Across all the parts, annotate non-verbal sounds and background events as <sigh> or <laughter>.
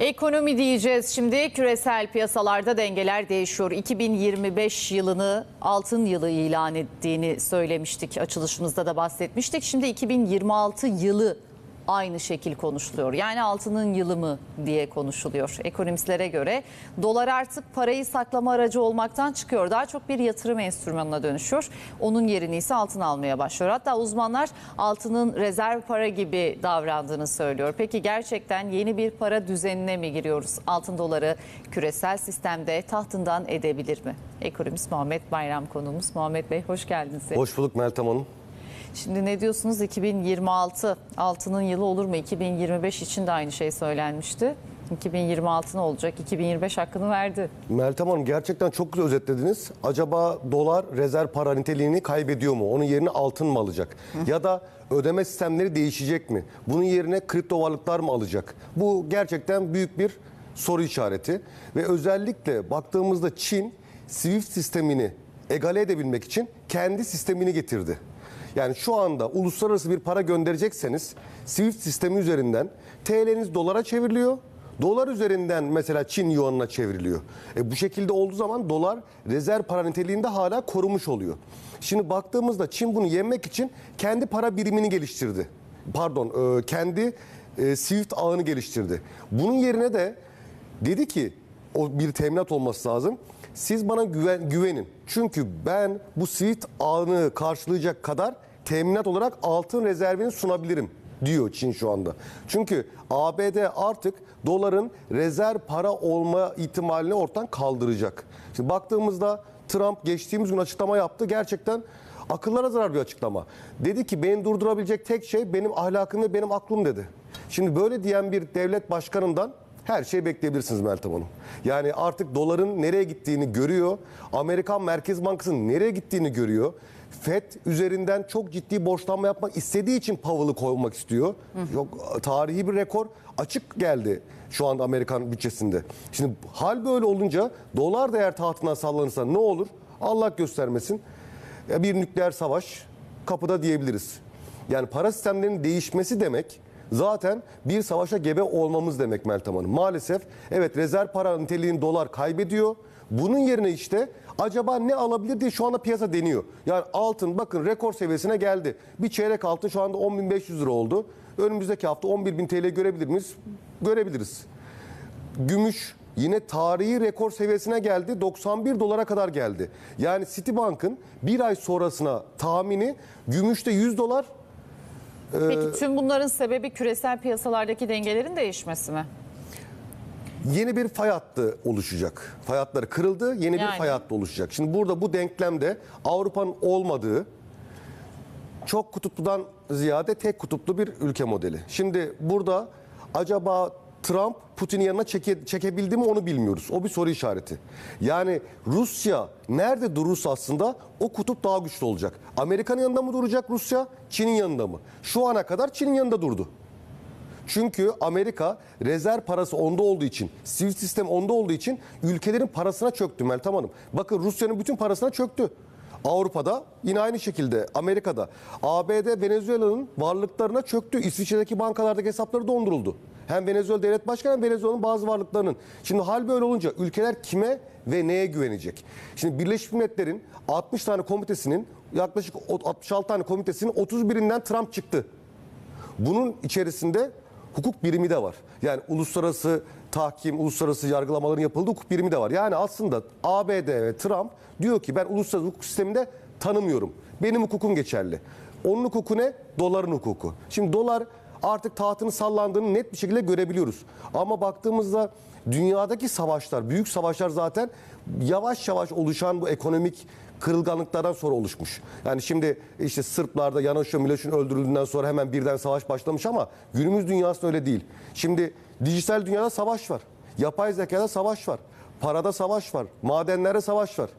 Ekonomi diyeceğiz şimdi. Küresel piyasalarda dengeler değişiyor. 2025 yılını altın yılı ilan ettiğini söylemiştik. Açılışımızda da bahsetmiştik. Şimdi 2026 yılı aynı şekil konuşuluyor. Yani altının yılı mı diye konuşuluyor. Ekonomistlere göre dolar artık parayı saklama aracı olmaktan çıkıyor. Daha çok bir yatırım enstrümanına dönüşüyor. Onun yerini ise altın almaya başlıyor. Hatta uzmanlar altının rezerv para gibi davrandığını söylüyor. Peki gerçekten yeni bir para düzenine mi giriyoruz? Altın doları küresel sistemde tahtından edebilir mi? Ekonomist Muhammed Bayram konuğumuz. Muhammed Bey hoş geldiniz. Hoş bulduk Meltem Hanım. Şimdi ne diyorsunuz 2026 altının yılı olur mu? 2025 için de aynı şey söylenmişti. 2026 ne olacak? 2025 hakkını verdi. Meltem Hanım gerçekten çok güzel özetlediniz. Acaba dolar rezerv para niteliğini kaybediyor mu? Onun yerine altın mı alacak? Ya da ödeme sistemleri değişecek mi? Bunun yerine kripto varlıklar mı alacak? Bu gerçekten büyük bir soru işareti. Ve özellikle baktığımızda Çin SWIFT sistemini egale edebilmek için kendi sistemini getirdi. Yani şu anda uluslararası bir para gönderecekseniz SWIFT sistemi üzerinden TL'niz dolara çevriliyor. Dolar üzerinden mesela Çin yuanına çevriliyor. E bu şekilde olduğu zaman dolar rezerv para niteliğinde hala korumuş oluyor. Şimdi baktığımızda Çin bunu yenmek için kendi para birimini geliştirdi. Pardon, e, kendi e, SWIFT ağını geliştirdi. Bunun yerine de dedi ki o bir teminat olması lazım. Siz bana güven, güvenin. Çünkü ben bu SWIFT ağını karşılayacak kadar teminat olarak altın rezervini sunabilirim diyor Çin şu anda. Çünkü ABD artık doların rezerv para olma ihtimalini ortadan kaldıracak. Şimdi baktığımızda Trump geçtiğimiz gün açıklama yaptı. Gerçekten akıllara zarar bir açıklama. Dedi ki beni durdurabilecek tek şey benim ahlakım ve benim aklım dedi. Şimdi böyle diyen bir devlet başkanından her şey bekleyebilirsiniz Meltem Hanım. Yani artık doların nereye gittiğini görüyor. Amerikan Merkez Bankası'nın nereye gittiğini görüyor. FED üzerinden çok ciddi borçlanma yapmak istediği için Powell'ı koymak istiyor. Yok tarihi bir rekor açık geldi şu anda Amerikan bütçesinde. Şimdi hal böyle olunca dolar da eğer tahtından sallanırsa ne olur? Allah göstermesin. Bir nükleer savaş kapıda diyebiliriz. Yani para sistemlerinin değişmesi demek zaten bir savaşa gebe olmamız demek Meltem Hanım. Maalesef evet rezerv para niteliğini dolar kaybediyor. Bunun yerine işte acaba ne alabilir diye şu anda piyasa deniyor. Yani altın bakın rekor seviyesine geldi. Bir çeyrek altın şu anda 10.500 lira oldu. Önümüzdeki hafta 11.000 TL görebilir miyiz? Görebiliriz. Gümüş yine tarihi rekor seviyesine geldi. 91 dolara kadar geldi. Yani Citibank'ın bir ay sonrasına tahmini gümüşte 100 dolar, Peki tüm bunların sebebi küresel piyasalardaki dengelerin değişmesi mi? Yeni bir fay hattı oluşacak. Fay hatları kırıldı, yeni Yani. bir fay hattı oluşacak. Şimdi burada bu denklemde Avrupa'nın olmadığı çok kutupludan ziyade tek kutuplu bir ülke modeli. Şimdi burada acaba Trump Putin'in yanına çeke, çekebildi mi onu bilmiyoruz. O bir soru işareti. Yani Rusya nerede durursa aslında o kutup daha güçlü olacak. Amerika'nın yanında mı duracak Rusya, Çin'in yanında mı? Şu ana kadar Çin'in yanında durdu. Çünkü Amerika rezerv parası onda olduğu için, sivil sistem onda olduğu için ülkelerin parasına çöktü Meltem Hanım. Bakın Rusya'nın bütün parasına çöktü. Avrupa'da yine aynı şekilde Amerika'da ABD Venezuela'nın varlıklarına çöktü. İsviçre'deki bankalardaki hesapları donduruldu. Hem Venezuela devlet başkanı hem Venezuela'nın bazı varlıklarının. Şimdi hal böyle olunca ülkeler kime ve neye güvenecek? Şimdi Birleşmiş Milletler'in 60 tane komitesinin yaklaşık 66 tane komitesinin 31'inden Trump çıktı. Bunun içerisinde hukuk birimi de var. Yani uluslararası tahkim, uluslararası yargılamaların yapıldığı hukuk birimi de var. Yani aslında ABD ve Trump diyor ki ben uluslararası hukuk sisteminde tanımıyorum. Benim hukukum geçerli. Onun hukuku ne? Doların hukuku. Şimdi dolar artık tahtını sallandığını net bir şekilde görebiliyoruz. Ama baktığımızda dünyadaki savaşlar, büyük savaşlar zaten yavaş yavaş oluşan bu ekonomik kırılganlıklardan sonra oluşmuş. Yani şimdi işte Sırplarda Yanaşo Miloš'un öldürüldüğünden sonra hemen birden savaş başlamış ama günümüz dünyasında öyle değil. Şimdi dijital dünyada savaş var. Yapay zekada savaş var. Parada savaş var. Madenlerde savaş var.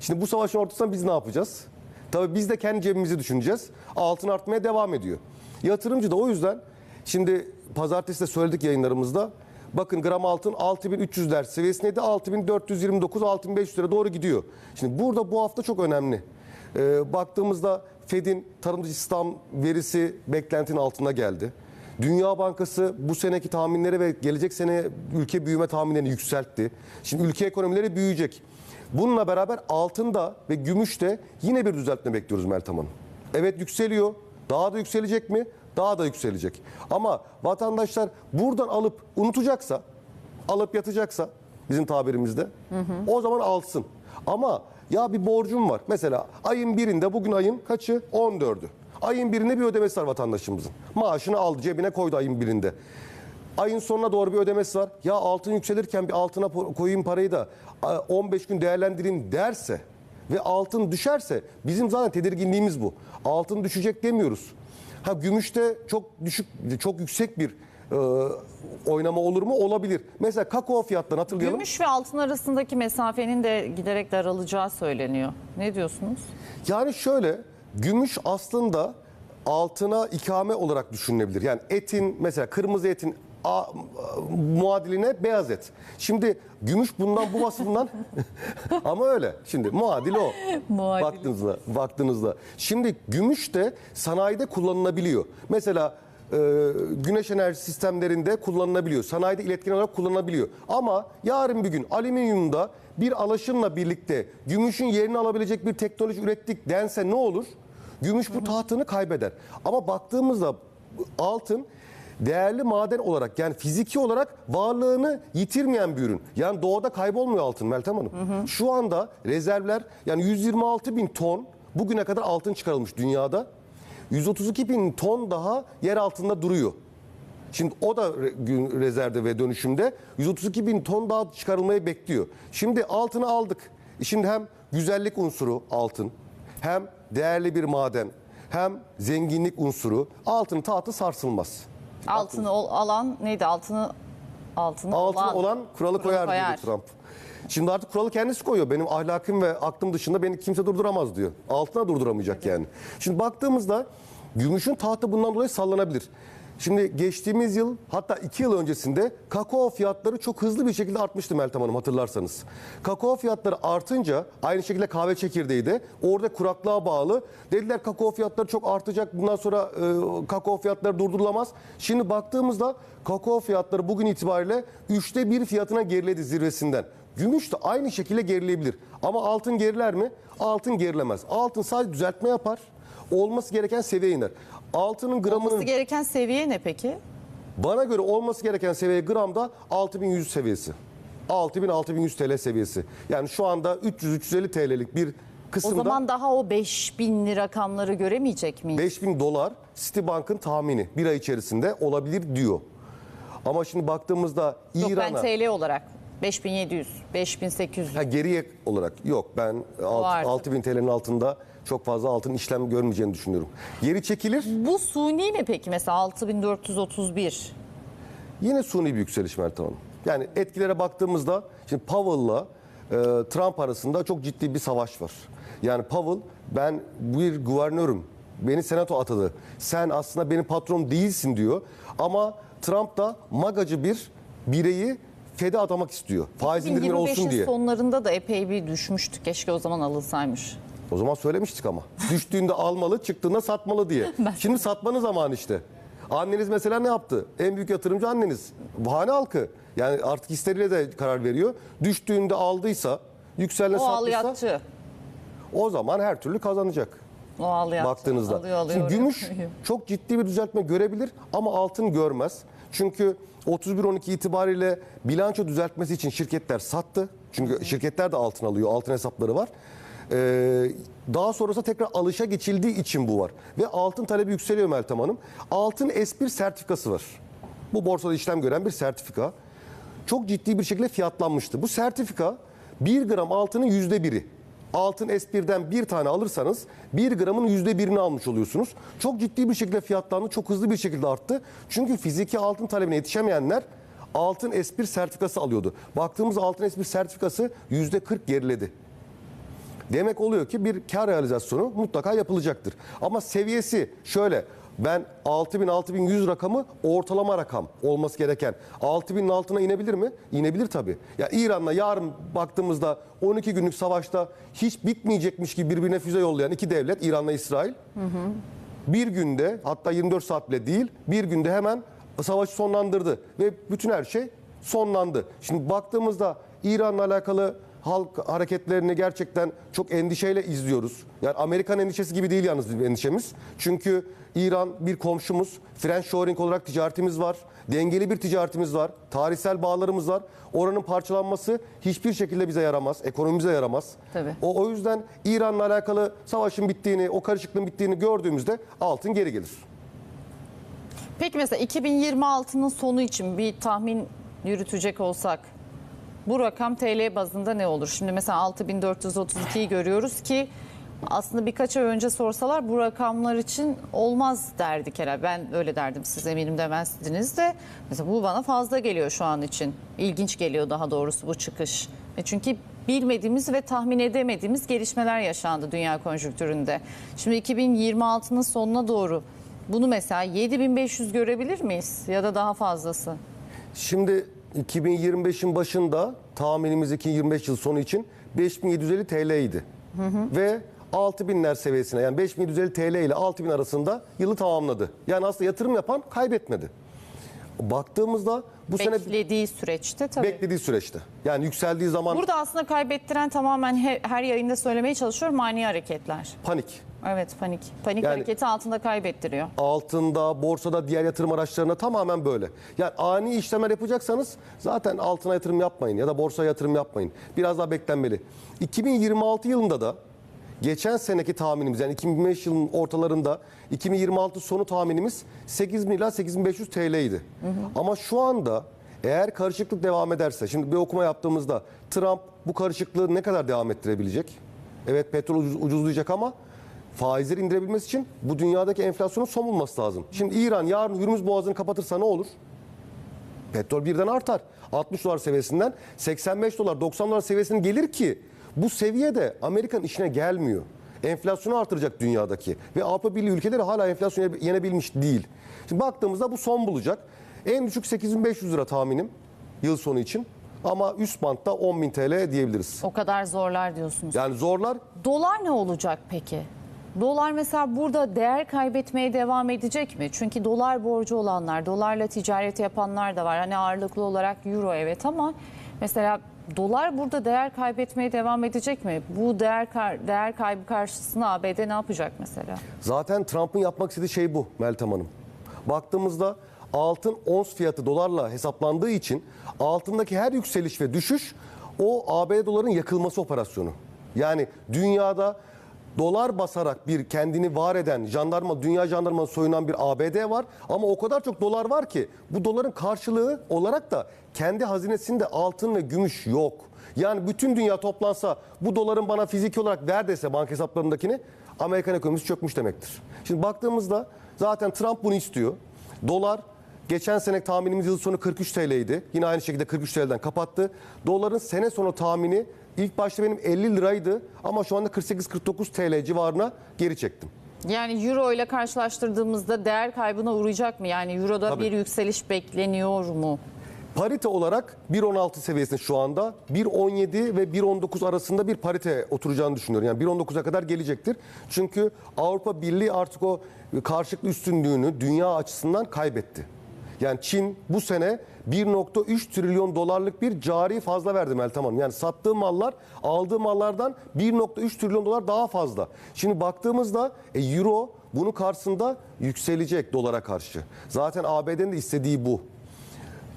Şimdi bu savaşın ortasında biz ne yapacağız? Tabii biz de kendi cebimizi düşüneceğiz. Altın artmaya devam ediyor. Yatırımcı da o yüzden şimdi pazartesi de söyledik yayınlarımızda. Bakın gram altın 6300'ler seviyesindeydi. 6429 6500 lira doğru gidiyor. Şimdi burada bu hafta çok önemli. Ee, baktığımızda Fed'in tarımcı istihdam verisi beklentinin altına geldi. Dünya Bankası bu seneki tahminleri ve gelecek sene ülke büyüme tahminlerini yükseltti. Şimdi ülke ekonomileri büyüyecek. Bununla beraber altında ve gümüşte yine bir düzeltme bekliyoruz Meltem Hanım. Evet yükseliyor. Daha da yükselecek mi? Daha da yükselecek. Ama vatandaşlar buradan alıp unutacaksa, alıp yatacaksa bizim tabirimizde o zaman alsın. Ama ya bir borcum var. Mesela ayın birinde bugün ayın kaçı? 14'ü. Ayın birinde bir ödemesi var vatandaşımızın. Maaşını aldı cebine koydu ayın birinde. Ayın sonuna doğru bir ödemesi var. Ya altın yükselirken bir altına koyayım parayı da a, 15 gün değerlendireyim derse ve altın düşerse bizim zaten tedirginliğimiz bu. Altın düşecek demiyoruz. Ha gümüşte çok düşük çok yüksek bir e, oynama olur mu? Olabilir. Mesela kakao fiyatlarını hatırlayalım. Gümüş ve altın arasındaki mesafenin de giderek daralacağı söyleniyor. Ne diyorsunuz? Yani şöyle gümüş aslında altına ikame olarak düşünülebilir. Yani etin mesela kırmızı etin a, muadiline beyaz et. Şimdi gümüş bundan bu vasfından <laughs> ama öyle. Şimdi muadil o. Muadili. Baktığınızda, baktığınızda. Şimdi gümüş de sanayide kullanılabiliyor. Mesela e, güneş enerji sistemlerinde kullanılabiliyor. Sanayide iletken olarak kullanılabiliyor. Ama yarın bir gün alüminyumda bir alaşımla birlikte gümüşün yerini alabilecek bir teknoloji ürettik dense ne olur? Gümüş bu tahtını kaybeder. Ama baktığımızda altın değerli maden olarak yani fiziki olarak varlığını yitirmeyen bir ürün. Yani doğada kaybolmuyor altın Meltem Hanım. Şu anda rezervler yani 126 bin ton bugüne kadar altın çıkarılmış dünyada. 132 bin ton daha yer altında duruyor. Şimdi o da gün rezervde ve dönüşümde 132 bin ton daha çıkarılmayı bekliyor. Şimdi altını aldık. E Şimdi hem güzellik unsuru altın, hem değerli bir maden, hem zenginlik unsuru altın tahtı sarsılmaz. Altını ol- alan neydi? Altını altını Altın olan, olan kuralı koyar, koyar. dedi Trump. Şimdi artık kuralı kendisi koyuyor. Benim ahlakım ve aklım dışında beni kimse durduramaz diyor. Altına durduramayacak yani. Şimdi baktığımızda gümüşün tahtı bundan dolayı sallanabilir. Şimdi geçtiğimiz yıl hatta iki yıl öncesinde kakao fiyatları çok hızlı bir şekilde artmıştı Meltem Hanım hatırlarsanız. Kakao fiyatları artınca aynı şekilde kahve çekirdeği de orada kuraklığa bağlı. Dediler kakao fiyatları çok artacak bundan sonra e, kakao fiyatları durdurulamaz. Şimdi baktığımızda kakao fiyatları bugün itibariyle üçte bir fiyatına geriledi zirvesinden. Gümüş de aynı şekilde gerileyebilir. Ama altın geriler mi? Altın gerilemez. Altın sadece düzeltme yapar. Olması gereken seviyeye iner. Altının gramının Olması gereken seviye ne peki? bana göre olması gereken seviye gramda 6100 seviyesi. 6000-6100 TL seviyesi. Yani şu anda 300-350 TL'lik bir O kısımda zaman daha o 5000'li rakamları göremeyecek miyiz? 5000 dolar Citibank'ın tahmini bir ay içerisinde olabilir diyor. Ama şimdi baktığımızda Yok ben İran'a TL olarak 5700, 5800. ha, geriye olarak yok ben alt- artık. 6000 TL'nin altında çok fazla altın işlem görmeyeceğini düşünüyorum. Geri çekilir Bu suni ne peki mesela 6431? Yine suni bir yükseliş Meltem Hanım. Yani etkilere baktığımızda şimdi Powell'la e, Trump arasında çok ciddi bir savaş var. Yani Powell ben bir guvernörüm. Beni senato atadı. Sen aslında benim patron değilsin diyor. Ama Trump da magacı bir bireyi Fed'e atamak istiyor. Faiz indirimleri olsun 2025'in diye. sonlarında da epey bir düşmüştü. Keşke o zaman alınsaymış. O zaman söylemiştik ama. Düştüğünde almalı, çıktığında satmalı diye. <laughs> Şimdi satmanın zamanı işte. Anneniz mesela ne yaptı? En büyük yatırımcı anneniz. Hane halkı. Yani artık histeriyle de karar veriyor. Düştüğünde aldıysa, yükselene O sattıysa o zaman her türlü kazanacak. O alyatçı. baktığınızda. Alıyor, alıyor, Şimdi gümüş <laughs> çok ciddi bir düzeltme görebilir ama altın görmez. Çünkü 31-12 itibariyle bilanço düzeltmesi için şirketler sattı. Çünkü şirketler de altın alıyor, altın hesapları var. Ee, daha sonrasında tekrar alışa geçildiği için bu var. Ve altın talebi yükseliyor Meltem Hanım. Altın S1 sertifikası var. Bu borsada işlem gören bir sertifika. Çok ciddi bir şekilde fiyatlanmıştı. Bu sertifika 1 gram altının yüzde biri. Altın S1'den bir tane alırsanız 1 gramın yüzde birini almış oluyorsunuz. Çok ciddi bir şekilde fiyatlandı. Çok hızlı bir şekilde arttı. Çünkü fiziki altın talebine yetişemeyenler altın S1 sertifikası alıyordu. Baktığımız altın S1 sertifikası yüzde 40 geriledi. Demek oluyor ki bir kar realizasyonu mutlaka yapılacaktır. Ama seviyesi şöyle ben 6000 6100 rakamı ortalama rakam olması gereken. 6000'in altına inebilir mi? İnebilir tabii. Ya İran'la yarın baktığımızda 12 günlük savaşta hiç bitmeyecekmiş gibi birbirine füze yollayan iki devlet İran'la İsrail. bir günde hatta 24 saat bile değil bir günde hemen savaşı sonlandırdı ve bütün her şey sonlandı. Şimdi baktığımızda İran'la alakalı halk hareketlerini gerçekten çok endişeyle izliyoruz. Yani Amerikan endişesi gibi değil yalnız endişemiz. Çünkü İran bir komşumuz. Friendshoring olarak ticaretimiz var. Dengeli bir ticaretimiz var. Tarihsel bağlarımız var. Oranın parçalanması hiçbir şekilde bize yaramaz. Ekonomimize yaramaz. Tabii. O, o yüzden İran'la alakalı savaşın bittiğini, o karışıklığın bittiğini gördüğümüzde altın geri gelir. Peki mesela 2026'nın sonu için bir tahmin yürütecek olsak bu rakam TL bazında ne olur? Şimdi mesela 6432'yi görüyoruz ki aslında birkaç ay önce sorsalar bu rakamlar için olmaz derdik herhalde. Ben öyle derdim siz eminim demezdiniz de. Mesela bu bana fazla geliyor şu an için. İlginç geliyor daha doğrusu bu çıkış. E çünkü bilmediğimiz ve tahmin edemediğimiz gelişmeler yaşandı dünya konjonktüründe. Şimdi 2026'nın sonuna doğru bunu mesela 7500 görebilir miyiz ya da daha fazlası? Şimdi 2025'in başında tahminimiz 2025 yıl sonu için 5750 TL idi. Ve 6000'ler seviyesine yani 5750 TL ile 6000 arasında yılı tamamladı. Yani aslında yatırım yapan kaybetmedi. Baktığımızda bu sene Beklediği süreçte tabii. beklediği süreçte. Yani yükseldiği zaman Burada aslında kaybettiren tamamen he- her yayında söylemeye çalışıyorum mani hareketler. panik. Evet panik. Panik Yani- hareketi altında kaybettiriyor. altında, borsada, diğer yatırım araçlarına tamamen böyle. Yani ani işlemler yapacaksanız zaten altına yatırım yapmayın ya da borsaya yatırım yapmayın. Biraz daha beklenmeli. 2026 yılında da geçen seneki tahminimiz yani 2025 yılının ortalarında 2026 sonu tahminimiz 8 ila 8500 TL idi. Ama şu anda eğer karışıklık devam ederse, şimdi bir okuma yaptığımızda Trump bu karışıklığı ne kadar devam ettirebilecek? Evet petrol ucuz- ucuzlayacak ama faizleri indirebilmesi için bu dünyadaki enflasyonun son bulması lazım. Şimdi İran yarın Hürmüz Boğazı'nı kapatırsa ne olur? Petrol birden artar. 60 dolar seviyesinden 85 dolar 90 dolar seviyesine gelir ki bu seviyede Amerika'nın işine gelmiyor. Enflasyonu artıracak dünyadaki ve Avrupa Birliği ülkeleri hala enflasyonu yenebilmiş değil. Şimdi baktığımızda bu son bulacak. En düşük 8500 lira tahminim yıl sonu için ama üst bantta 10.000 TL diyebiliriz. O kadar zorlar diyorsunuz. Yani zorlar Dolar ne olacak peki? Dolar mesela burada değer kaybetmeye devam edecek mi? Çünkü dolar borcu olanlar, dolarla ticaret yapanlar da var. Hani ağırlıklı olarak euro evet ama mesela dolar burada değer kaybetmeye devam edecek mi? Bu değer değer kaybı karşısında ABD ne yapacak mesela? Zaten Trump'ın yapmak istediği şey bu Meltem Hanım. Baktığımızda altın ons fiyatı dolarla hesaplandığı için altındaki her yükseliş ve düşüş o ABD doların yakılması operasyonu. Yani dünyada dolar basarak bir kendini var eden jandarma, dünya jandarması soyunan bir ABD var. Ama o kadar çok dolar var ki bu doların karşılığı olarak da kendi hazinesinde altın ve gümüş yok. Yani bütün dünya toplansa bu doların bana fiziki olarak ver dese banka hesaplarındakini Amerikan ekonomisi çökmüş demektir. Şimdi baktığımızda zaten Trump bunu istiyor. Dolar geçen sene tahminimiz yıl sonu 43 TL idi. Yine aynı şekilde 43 TL'den kapattı. Doların sene sonu tahmini ilk başta benim 50 liraydı ama şu anda 48-49 TL civarına geri çektim. Yani euro ile karşılaştırdığımızda değer kaybına uğrayacak mı? Yani euroda Tabii. bir yükseliş bekleniyor mu? Parite olarak 1.16 seviyesinde şu anda 1.17 ve 1.19 arasında bir parite oturacağını düşünüyorum. Yani 1.19'a kadar gelecektir. Çünkü Avrupa Birliği artık o karşılıklı üstünlüğünü dünya açısından kaybetti. Yani Çin bu sene 1.3 trilyon dolarlık bir cari fazla verdi Meltem Hanım. Yani sattığı mallar aldığı mallardan 1.3 trilyon dolar daha fazla. Şimdi baktığımızda e, euro bunun karşısında yükselecek dolara karşı. Zaten ABD'nin de istediği bu.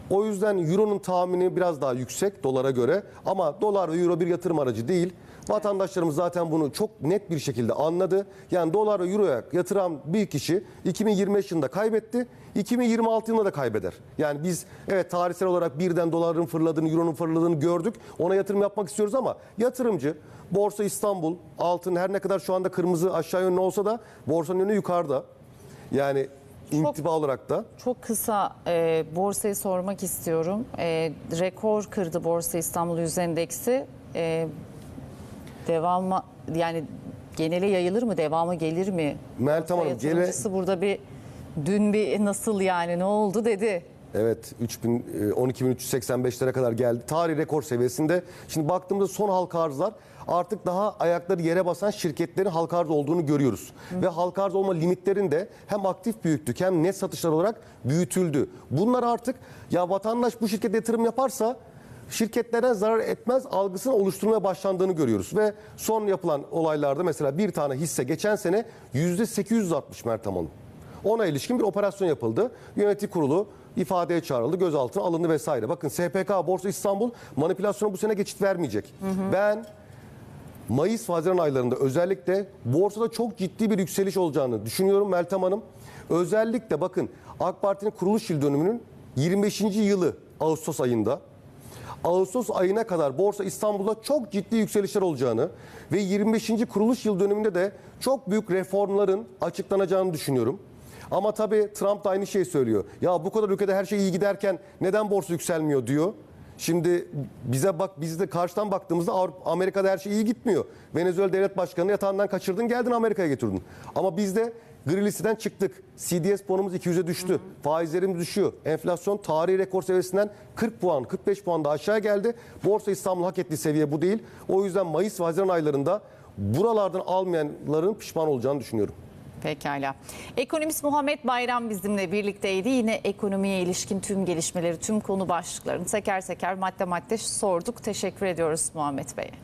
O yüzden Euro'nun tahmini biraz daha yüksek dolara göre ama dolar ve Euro bir yatırım aracı değil. Vatandaşlarımız zaten bunu çok net bir şekilde anladı. Yani dolar ve Euro'ya yatıran bir kişi 2025 yılında kaybetti. 2026 yılında da kaybeder. Yani biz evet tarihsel olarak birden doların fırladığını, Euro'nun fırladığını gördük. Ona yatırım yapmak istiyoruz ama yatırımcı Borsa İstanbul, altın her ne kadar şu anda kırmızı aşağı yönlü olsa da borsanın yönü yukarıda. Yani intiba olarak da Çok kısa e, borsayı sormak istiyorum. E, rekor kırdı Borsa İstanbul Yüz Endeksi. E, devamı yani genele yayılır mı? Devamı gelir mi? Meltem Hanım, gele- burada bir dün bir nasıl yani ne oldu dedi. Evet 3000 e, 12385'lere kadar geldi. Tarih rekor seviyesinde. Şimdi baktığımızda son halka arzlar artık daha ayakları yere basan şirketlerin halka arz olduğunu görüyoruz. Ve halka arz olma limitlerin de hem aktif büyüttük hem net satışlar olarak büyütüldü. Bunlar artık ya vatandaş bu şirkete yatırım yaparsa şirketlere zarar etmez algısını oluşturmaya başlandığını görüyoruz. Ve son yapılan olaylarda mesela bir tane hisse geçen sene %860 Mertem Hanım. Ona ilişkin bir operasyon yapıldı. Yönetim kurulu ifadeye çağrıldı, gözaltına alındı vesaire. Bakın SPK Borsa İstanbul manipülasyona bu sene geçit vermeyecek. Ben Mayıs Haziran aylarında özellikle borsada çok ciddi bir yükseliş olacağını düşünüyorum Meltem Hanım. Özellikle bakın AK Parti'nin kuruluş yıl dönümünün 25. yılı Ağustos ayında. Ağustos ayına kadar Borsa İstanbul'da çok ciddi yükselişler olacağını ve 25. kuruluş yıl dönümünde de çok büyük reformların açıklanacağını düşünüyorum. Ama tabii Trump da aynı şeyi söylüyor. Ya bu kadar ülkede her şey iyi giderken neden borsa yükselmiyor diyor. Şimdi bize bak biz de karşıdan baktığımızda Avrupa, Amerika'da her şey iyi gitmiyor. Venezuela devlet başkanını yatağından kaçırdın geldin Amerika'ya getirdin. Ama biz de gri listeden çıktık. CDS bonumuz 200'e düştü. Faizlerimiz düşüyor. Enflasyon tarihi rekor seviyesinden 40 puan, 45 puan da aşağı geldi. Borsa İstanbul hak ettiği seviye bu değil. O yüzden Mayıs ve Haziran aylarında buralardan almayanların pişman olacağını düşünüyorum. Pekala. Ekonomist Muhammed Bayram bizimle birlikteydi. Yine ekonomiye ilişkin tüm gelişmeleri, tüm konu başlıklarını teker teker madde madde sorduk. Teşekkür ediyoruz Muhammed Bey'e.